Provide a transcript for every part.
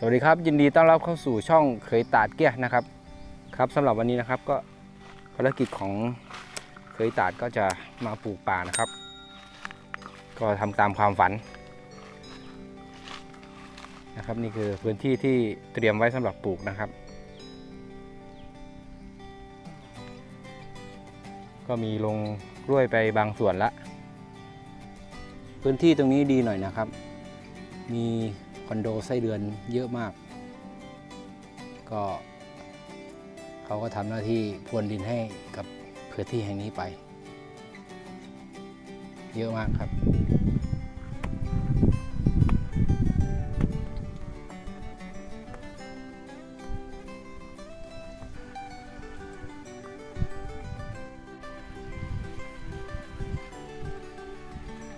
สวัสดีครับ ยินดีต้อนรับเข้าสู่ช่องเคยตาดเกี้ยนะครับ ครับสำหรับวันนี้นะครับก็ภารกิจของเคยตาดก็จะมาปลูกป่านะครับ ก็ทำตามความฝันนะครับ นี่คือพื้นที่ที่เตรียมไว้สำหรับปลูกนะครับ ก็มีลงกล้วยไปบางส่วนละ พื้นที่ตรงนี้ดีหน่อยนะครับ มี คอนโดไส้เดือนเยอะมาก ก็เขาก็ทำหน้าที่พรวนดินให้กับพื้นที่แห่งนี้ไป เยอะมากครับ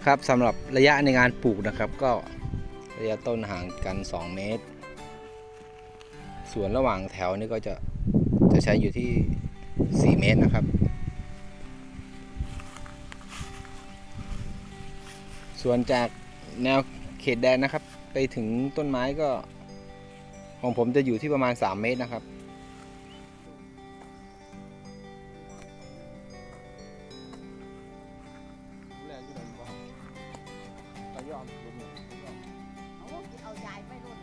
ครับสำหรับระยะในการปลูกนะครับก็ ระยะต้นห่างกัน 2 เมตร ส่วนระหว่างแถวนี่ก็จะจะใช้อยู่ที่ 4 เมตรนะครับ ส่วนจากแนวเขตแดนนะครับ ไปถึงต้นไม้ก็ของผมจะอยู่ที่ประมาณ 3 เมตรนะครับเอา เอายายไปโดน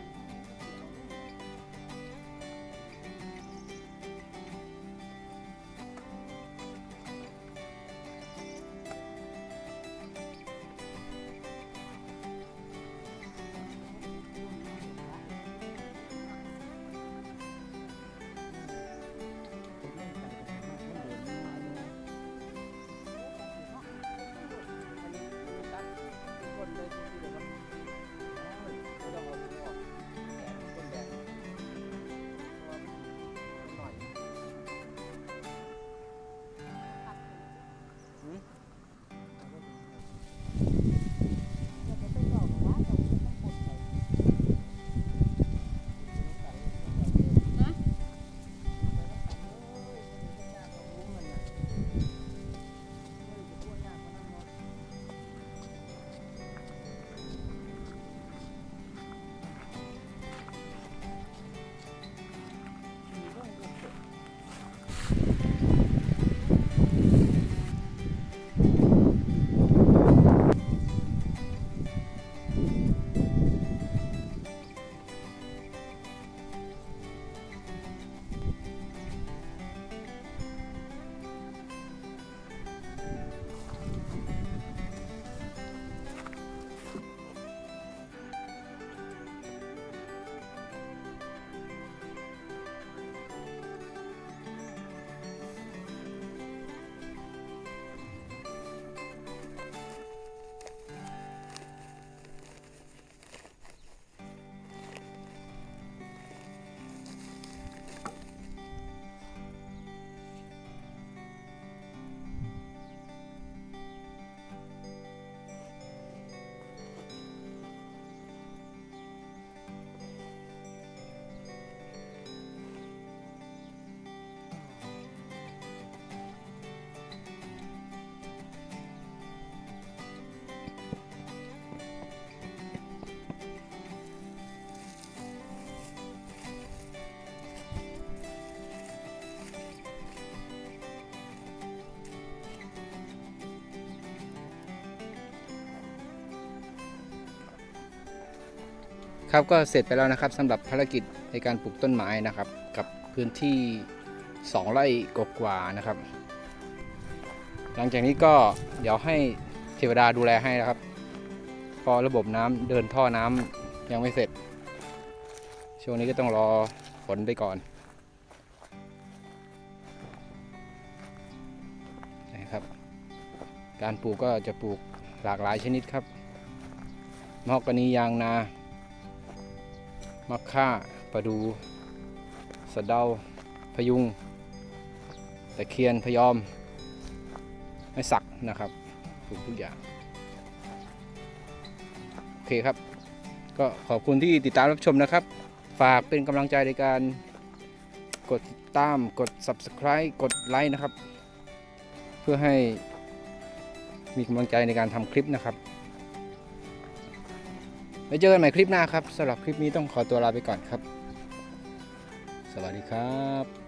ครับก็เสร็จไปแล้วนะครับสำหรับภารกิจในการปลูกต้นไม้นะครับ กับพื้นที่ 2 ไร่กว่านะครับ หลังจากนี้ก็เดี๋ยวให้เทวดาดูแลให้นะครับเพอระบบน้ำเดินท่อน้ำยังไม่เสร็จ ช่วงนี้ก็ต้องรอฝนไปก่อนนะครับ การปลูกก็จะปลูกหลากหลายชนิดครับมะฮอกกนียางนา มะค่าประดู สะเดา พยุง ตะเคียนพยอม ไม้สักนะครับปลูกทุกอย่าง โอเคครับ ก็ขอบคุณที่ติดตามรับชมนะครับ ฝากเป็นกำลังใจในการกดติดตามกด subscribe กดไลค์นะครับ เพื่อให้มีกำลังใจในการทำคลิปนะครับ ไว้เจอกันใหม่คลิปหน้าครับสำหรับคลิปนี้ต้องขอตัวลาไปก่อนครับ สวัสดีครับ